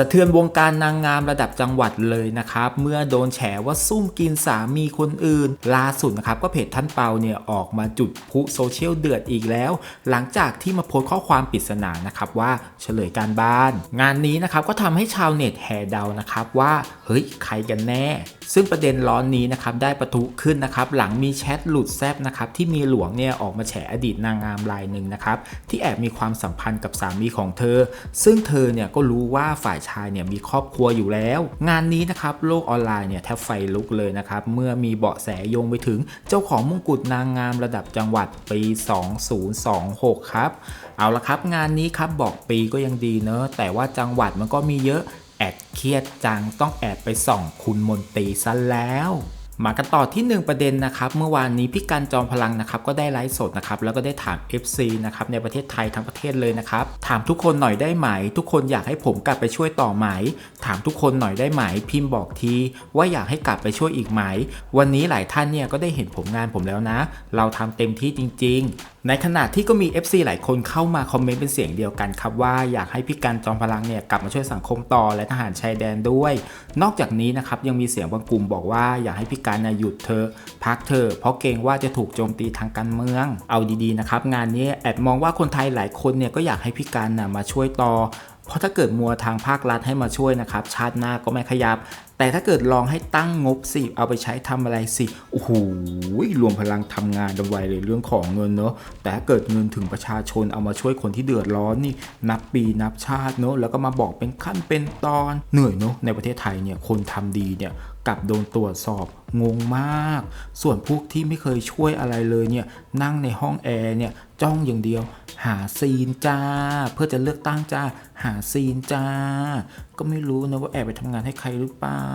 สะเทือนวงการนางงามระดับจังหวัดเลยนะครับ เมื่อโดนแฉว่าซุ่มกินสามีคนอื่น ล่าสุดนะครับก็เพจท่านเปาเนี่ยออกมาจุดพุโซเชียลเดือดอีกแล้ว หลังจากที่มาโพสต์ข้อความปริศนานะครับว่าเฉลยการบ้าน งานนี้นะครับก็ทำให้ชาวเน็ตแห่เดานะครับว่าเฮ้ยใครกันแน่ ซึ่งประเด็นร้อนนี้นะครับได้ประทุขึ้นนะครับหลังมีแชทหลุดแซบนะครับที่มีหลวงเนี่ยออกมาแฉอดีตนางงามรายหนึ่งนะครับที่แอบมีความสัมพันธ์กับสามีของเธอ ซึ่งเธอเนี่ยก็รู้ว่าฝ่ายชายเนี่ยมีครอบครัวอยู่แล้ว งานนี้นะครับโลกออนไลน์เนี่ยแทบไฟลุกเลยนะครับเมื่อมีเบาะแสโยงไปถึงเจ้าของมงกุฎนางงามระดับจังหวัดปี 2026 ครับ เอาละครับงานนี้ครับบอกปีก็ยังดีเนอะแต่ว่าจังหวัดมันก็มีเยอะแอดเครียดจังต้องแอบไปส่องคุณมนตรีซะแล้ว มากันต่อที่ 1 ประเด็นนะครับเมื่อวานนี้พี่กันจอมพลังนะครับก็ได้ไลฟ์สดนะครับแล้วก็ได้ถาม FC นะครับในประเทศไทยทั้งประเทศเลยนะครับถามทุกคนหน่อยได้ไหม ทุกคนอยากให้ผมกลับไปช่วยต่อไหม ถามทุกคนหน่อยได้ไหม พิมพ์บอกทีว่าอยากให้กลับไปช่วยอีกไหม วันนี้หลายท่านเนี่ยก็ได้เห็นผลงานผมแล้วนะ เราทำเต็มที่จริง ๆ ในขณะที่ก็มี FC หลายคนเข้ามาคอมเมนต์เป็นเสียงเดียวกันครับว่าอยากให้พี่กันจอมพลังเนี่ยกลับมาช่วยสังคมต่อและทหารชายแดนด้วย นอกจากนี้นะครับยังมีเสียงบางกลุ่มบอกว่าอยากให้พี่กันนะหยุดเธอ พักเธอ เพราะเกรงว่าจะถูกโจมตีทางการเมือง เอาดีๆนะครับ งานนี้แอดมองว่าคนไทยหลายคนเนี่ยก็อยากให้พี่กันน่ะมาช่วยต่อ เพราะถ้าเกิดมัวทางภาครัฐให้มาช่วยนะครับ ชาติหน้าก็ไม่ขยับแต่ถ้าเกิดลองให้ตั้งงบสิ เอาไปใช้ทำอะไรสิ โอ้โห รวมพลังทำงานกันไวเลยเรื่องของเงินเนอะแต่ถ้าเกิดเงินถึงประชาชนเอามาช่วยคนที่เดือดร้อนนี่ นับปีนับชาติเนอะแล้วก็มาบอกเป็นขั้นเป็นตอน เหนื่อยเนอะในประเทศไทยเนี่ย คนทำดีเนี่ย กลับโดนตรวจสอบงงมาก ส่วนพวกที่ไม่เคยช่วยอะไรเลยเนี่ยนั่งในห้องแอร์เนี่ยจ้องอย่างเดียว หาซีนจ้า เพื่อจะเลือกตั้งจ้า หาซีนจ้า ก็ไม่รู้นะว่าแอบไปทำงานให้ใครหรือเปล่า